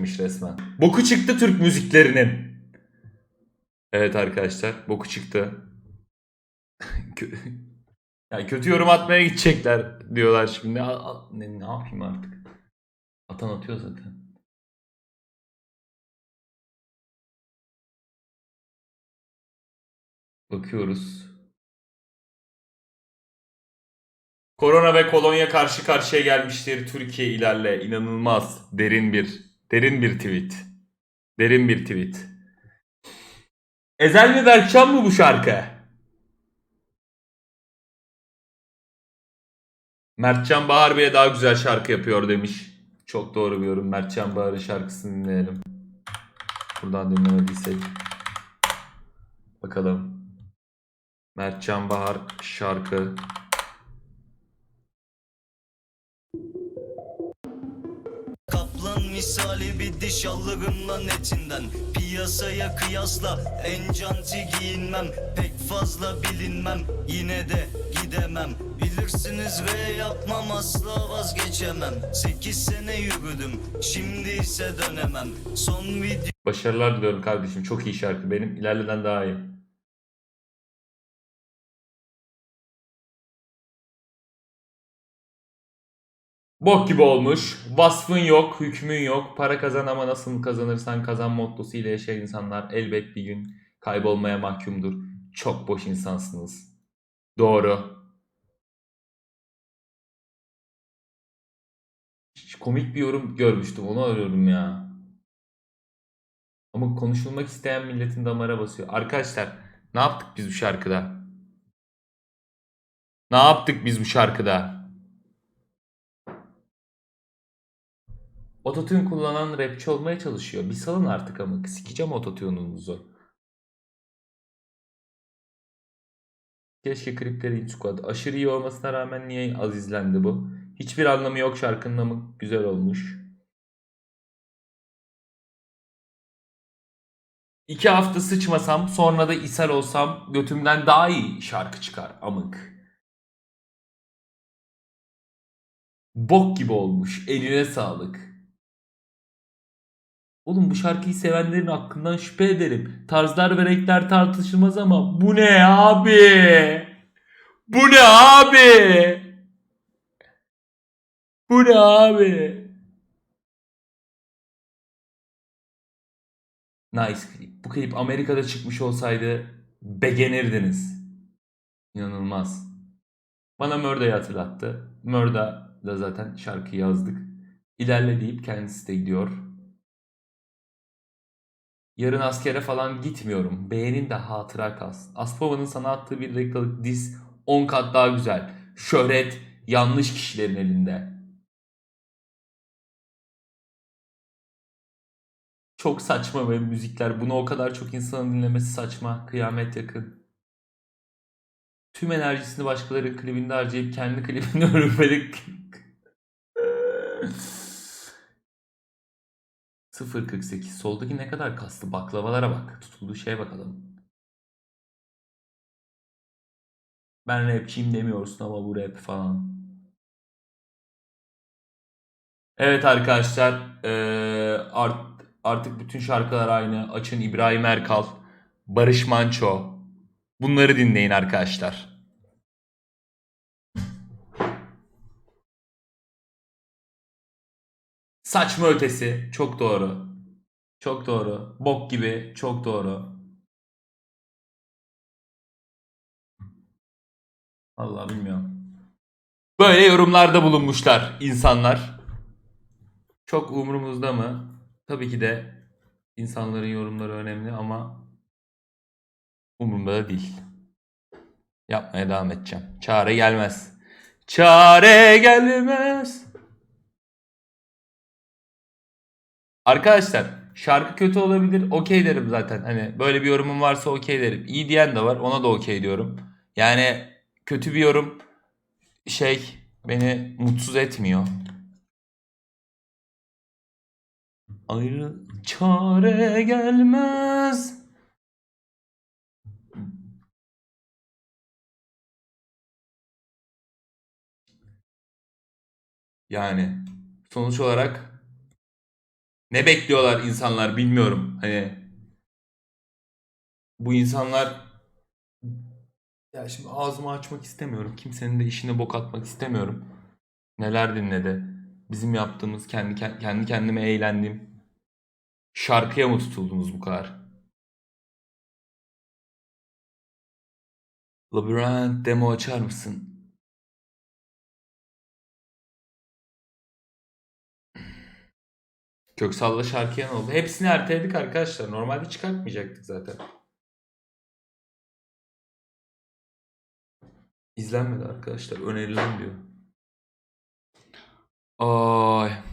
getirmiş resmen. Boku çıktı Türk müziklerinin. Evet arkadaşlar boku çıktı. Yani kötü yorum atmaya gidecekler diyorlar şimdi. Ne, ne yapayım artık? Atan atıyor zaten. Bakıyoruz. Korona ve kolonya karşı karşıya gelmiştir. Türkiye ilerle. İnanılmaz. Derin bir, derin bir tweet. Derin bir tweet. Ezel mi Berkcan mı bu şarkı? Mertcan Bahar Bey'e daha güzel şarkı yapıyor demiş. Çok doğru bir yorum. Mertcan Bahar'ın şarkısını dinleyelim. Buradan dinlemediysek. Bakalım. Mertcan Bahar şarkı. Misali bir diş alırım lan Piyasaya kıyasla en canti giyinmem Pek fazla bilinmem yine de gidemem Bilirsiniz ve yapmam asla vazgeçemem 8 sene yürüdüm şimdi ise dönemem Son video Başarılar diliyorum kardeşim. Çok iyi şarkı. Benim ilerleden daha iyi. Bok gibi olmuş. Vasfın yok, hükmün yok. Para kazan ama nasıl kazanırsan kazan mottosu ile yaşayan insanlar elbet bir gün kaybolmaya mahkumdur. Çok boş insansınız. Doğru. Komik bir yorum görmüştüm. Onu arıyorum ya. Ama konuşulmak isteyen milletin damara basıyor. Arkadaşlar ne yaptık biz bu şarkıda? Ne yaptık biz bu şarkıda? Ototune kullanan rapçi olmaya çalışıyor. Bir salın artık ama. Sikeceğim ototune'unuzu. Keşke klipleri squad. Aşırı iyi olmasına rağmen niye az izlendi bu? Hiçbir anlamı yok şarkının ama güzel olmuş. İki hafta sıçmasam sonra da ishal olsam götümden daha iyi şarkı çıkar amık. Bok gibi olmuş. Eline sağlık. Oğlum bu şarkıyı sevenlerin hakkından şüphe ederim. Tarzlar ve renkler tartışılmaz ama bu ne abi? Bu ne abi? Bu ne abi? Nice klip. Bu klip Amerika'da çıkmış olsaydı beğenirdiniz. İnanılmaz. Bana Mörda'yı hatırlattı. Mörda da zaten şarkıyı yazdık. İlerle deyip kendisi de gidiyor. Yarın askere falan gitmiyorum. Beğenin de hatıra kalsın. Aspava'nın sana attığı bir dakikalık diz 10 kat daha güzel. Şöhret yanlış kişilerin elinde. Çok saçma ve müzikler. Bunu o kadar çok insanın dinlemesi saçma. Kıyamet yakın. Tüm enerjisini başkalarının klibinde harcayıp kendi klibini örülmelik. 0.48 Soldaki ne kadar kastı? Baklavalara bak. Tutulduğu şeye bakalım. Ben rapçiyim demiyorsun ama bu rap falan. Evet arkadaşlar. art, artık bütün şarkılar aynı. Açın İbrahim Erkal. Barış Manço. Bunları dinleyin arkadaşlar. Saçma ötesi. Çok doğru. Çok doğru. Bok gibi. Çok doğru. Allah bilmiyorum. Böyle yorumlarda bulunmuşlar insanlar. Çok umurumuzda mı? Tabii ki de insanların yorumları önemli ama umurumda da değil. Yapmaya devam edeceğim. Çare gelmez. Çare gelmez. Arkadaşlar şarkı kötü olabilir. Okey derim zaten. Hani böyle bir yorumum varsa okey derim. İyi diyen de var. Ona da okey diyorum. Yani kötü bir yorum şey beni mutsuz etmiyor. Ayrı çare gelmez. Yani sonuç olarak Ne bekliyorlar insanlar bilmiyorum. Hani bu insanlar ya şimdi ağzımı açmak istemiyorum. Kimsenin de işine bok atmak istemiyorum. Neler dinledi? Bizim yaptığımız kendi kendi kendime eğlendiğim şarkıya mı tutuldunuz bu kadar? Labirent demo açar mısın? Köksal'la şarkıya ne oldu? Hepsini erteledik arkadaşlar. Normalde çıkartmayacaktık zaten. İzlenmedi arkadaşlar. Önerilen diyor. Ay.